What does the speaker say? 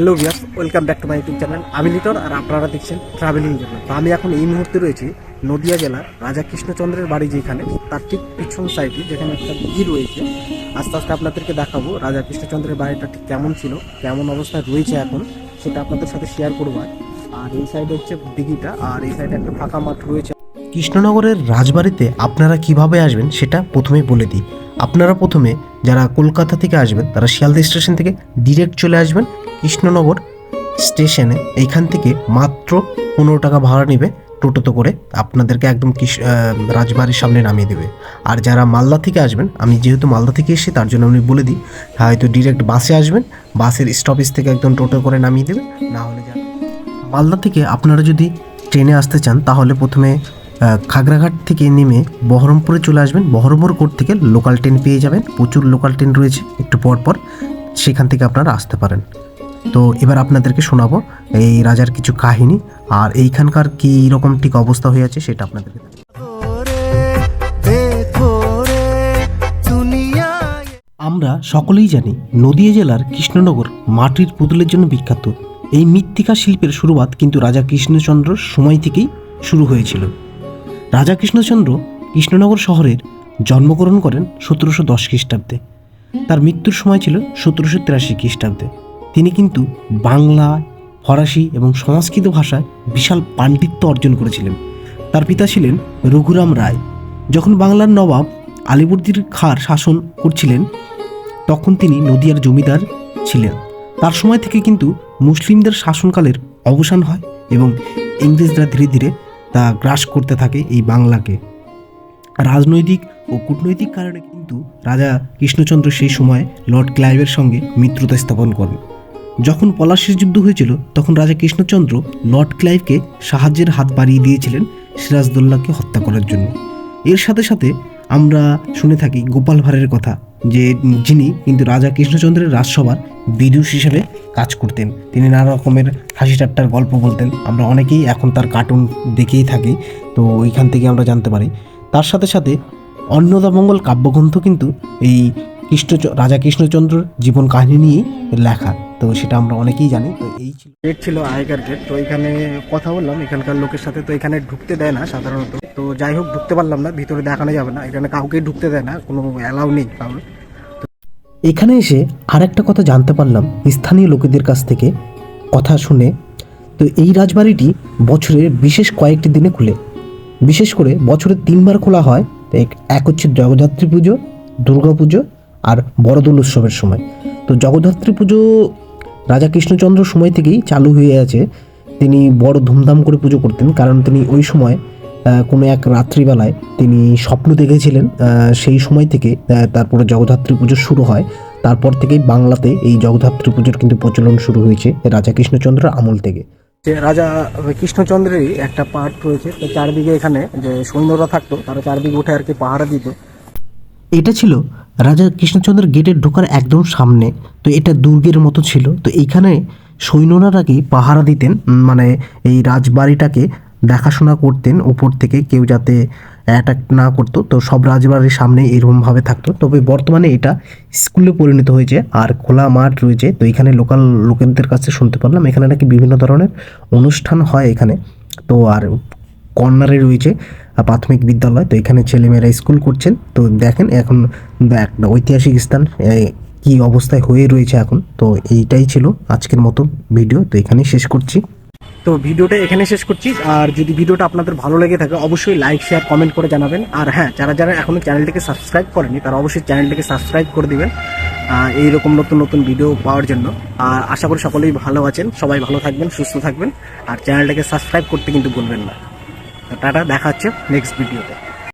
Hello ভিয়াস welcome back to my YouTube channel আমি লিটন আর আপনারা দেখছেন ট্রাভেলিং জন্য তো আমি এখন এই মুহূর্তে রয়েছি নদিয়া জেলার রাজা কৃষ্ণচন্দ্রের বাড়ি যেখানে। তার ঠিক পিছন সাইডে যেখানে একটা দিঘি রয়েছে। আস্তে আস্তে আপনাদেরকে দেখাবো রাজা কৃষ্ণচন্দ্রের বাড়িটা ঠিক কেমন ছিল, কেমন অবস্থায় রয়েছে এখন, সেটা আপনাদের সাথে শেয়ার করব। আর এই সাইডে হচ্ছে দিঘিটা, আর এই সাইডে একটা ফাঁকা মাঠ রয়েছে। কৃষ্ণনগরের রাজবাড়িতে আপনারা কীভাবে আসবেন সেটা প্রথমেই বলে দিই। আপনারা প্রথমে যারা কলকাতা থেকে আসবেন, তারা শিয়ালদা স্টেশন থেকে ডিরেক্ট চলে আসবেন কৃষ্ণনগর স্টেশনে। এইখান থেকে মাত্র পনেরো টাকা ভাড়া নেবে টোটোতে করে। আপনাদেরকে একদম রাজবাড়ির সামনে নামিয়ে দেবে। আর যারা মালদা থেকে আসবেন, আমি যেহেতু মালদা থেকে এসেছি, তার জন্য আমি বলে দিই, হয়তো ডিরেক্ট বাসে আসবেন বাসের স্টপেজ থেকে একদম টোটো করে নামিয়ে দেবে না হলে মালদা থেকে আপনারা যদি ট্রেনে আসতে চান, তাহলে প্রথমে খাগড়াঘাট থেকে নেমে বহরমপুরে চলে আসবেন। বহরমপুর কোর্ট থেকে লোকাল ট্রেন পেয়ে যাবেন। প্রচুর লোকাল ট্রেন রয়েছে একটু পর পর। সেখান থেকে আপনারা আসতে পারেন। তো এবার আপনাদেরকে শোনাবো এই রাজার কিছু কাহিনী আর এইখানকার কী রকম ঠিক অবস্থা হয়ে আছে সেটা আপনাদেরকে আমরা সকলেই জানি নদিয়া জেলার কৃষ্ণনগর মাটির পুতুলের জন্য বিখ্যাত। এই মৃত্তিকা শিল্পের শুরুয়াত কিন্তু রাজা কৃষ্ণচন্দ্রর সময় থেকেই শুরু হয়েছিল। রাজা কৃষ্ণচন্দ্র কৃষ্ণনগর শহরের জন্মগ্রহণ করেন সতেরোশো দশ খ্রিস্টাব্দে। তার মৃত্যুর সময় ছিল সতেরোশো তিরাশি খ্রিস্টাব্দে। তিনি কিন্তু বাংলা, ফরাসি এবং সংস্কৃত ভাষায় বিশাল পাণ্ডিত্য অর্জন করেছিলেন। তার পিতা ছিলেন রঘুরাম রায়। যখন বাংলার নবাব আলিবর্দির খাঁর শাসন করছিলেন, তখন তিনি নদিয়ার জমিদার ছিলেন। তার সময় থেকে কিন্তু মুসলিমদের শাসনকালের অবসান হয় এবং ইংরেজরা ধীরে ধীরে তা গ্রাস করতে থাকে এই বাংলাকে। রাজনৈতিক ও কূটনৈতিক কারণে কিন্তু রাজা কৃষ্ণচন্দ্র সেই সময় লর্ড ক্লাইভের সঙ্গে মিত্রতা স্থাপন করেন। যখন পলাশির যুদ্ধ হয়েছিল, তখন রাজা কৃষ্ণচন্দ্র লর্ড ক্লাইভকে সাহায্যের হাত বাড়িয়ে দিয়েছিলেন সিরাজদৌল্লাকে হত্যা করার জন্য। এর সাথে সাথে আমরা শুনে থাকি গোপাল ভাঁড়ের কথা। যে যিনি কিন্তু রাজা কৃষ্ণচন্দ্রের রাজসভার বিদুষ হিসেবে কাজ করতেন। তিনি নানা রকমের হাসি ঠাট্টার গল্প বলতেন। আমরা অনেকেই এখন তার কার্টুন দেখেই থাকি, তো ওইখান থেকে আমরা জানতে পারি। তার সাথে সাথে অন্নদামঙ্গল কাব্যগ্রন্থ কিন্তু এই কৃষ্ণ রাজা কৃষ্ণচন্দ্রের জীবন কাহিনী নিয়েই লেখা, তো সেটা আমরা অনেকেই জানি, তো এই ছিল গেট ছিল আগেকার গেট তো এখানে কথা বললাম, এখানকার লোকের সাথে তো এখানে ঢুকতে দেয় না সাধারণত। তো যাই হোক, ঢুকতে পারলাম না, ভিতরে দেখানো যাবে না। এখানে কাউকে ঢুকতে দেয় না, কোনো অ্যালাউ নেই কাউকে এখানে এসে আর একটা কথা জানতে পারলাম স্থানীয় লোকেদের কাছ থেকে। কথা শুনে, তো এই রাজবাড়িটি বছরের বিশেষ কয়েকটি দিনে খুলে। বিশেষ করে বছরে তিনবার খোলা হয় এক- হচ্ছে জগদ্ধাত্রী পুজো, দুর্গা পুজো আর বড়দোল উৎসবের সময়। তো জগদ্ধাত্রী পুজো রাজা কৃষ্ণচন্দ্র সময় থেকেই চালু হয়ে আছে। তিনি বড় ধুমধাম করে পুজো করতেন, কারণ তিনি ওই সময় কোনো এক রাত্রিবেলায় তিনি স্বপ্ন দেখেছিলেন সেই সময় থেকে তারপরে জগদ্ধাত্রী পুজো শুরু হয়। তারপর থেকেই বাংলাতে এই জগদ্ধাত্রী পুজোর কিন্তু প্রচলন শুরু হয়েছে রাজা কৃষ্ণচন্দ্রের আমল থেকে। যে রাজা কৃষ্ণচন্দ্রেরই একটা পার্ট রয়েছে তো চারদিকে এখানে যে সৈন্যরা থাকতো তারা চারদিকে উঠে আর কি পাহারা দিত। এটা ছিল রাজা কৃষ্ণচন্দ্রের গেটের ঢোকার একদম সামনে তো এটা দুর্গের মতো ছিল। তো এইখানে সৈন্যরা নাকি পাহারা দিতেন মানে এই রাজবাড়িটাকে দেখাশোনা করতেন উপর থেকে কেউ যাতে অ্যাটাক না করতো। তো সব রাজবাড়ির সামনে এরকমভাবে থাকতো। তবে বর্তমানে এটা স্কুলে পরিণত হয়েছে, আর খোলা মাঠ রয়েছে। তো এখানে লোকাল লোকেদের কাছে শুনতে পারলাম, এখানে নাকি বিভিন্ন ধরনের অনুষ্ঠান হয় এখানে। তো আর কর্নারে রয়েছে প্রাথমিক বিদ্যালয়, তো এখানে ছেলেমেয়েরা স্কুল করছেন। তো দেখেন এখন একটা ঐতিহাসিক স্থান কি অবস্থায় হয়ে রয়েছে এখন। তো এইটাই ছিল আজকের মতো ভিডিও তো এখানেই শেষ করছি। তো ভিডিওটা এখানে শেষ করছি। আর যদি ভিডিওটা আপনাদের ভালো লেগে থাকে, অবশ্যই লাইক শেয়ার কমেন্ট করে জানাবেন। আর হ্যাঁ যারা যারা এখনও চ্যানেলটিকে সাবস্ক্রাইব করেনি, তারা অবশ্যই চ্যানেলটিকে সাবস্ক্রাইব করে দেবেন এইরকম নতুন নতুন ভিডিও পাওয়ার জন্য। আর আশা করি সকলেই ভালো আছেন, সবাই ভালো থাকবেন, সুস্থ থাকবেন। আর চ্যানেলটাকে সাবস্ক্রাইব করতে কিন্তু ভুলবেন না। টাটা, দেখা হচ্ছে নেক্সট ভিডিওতে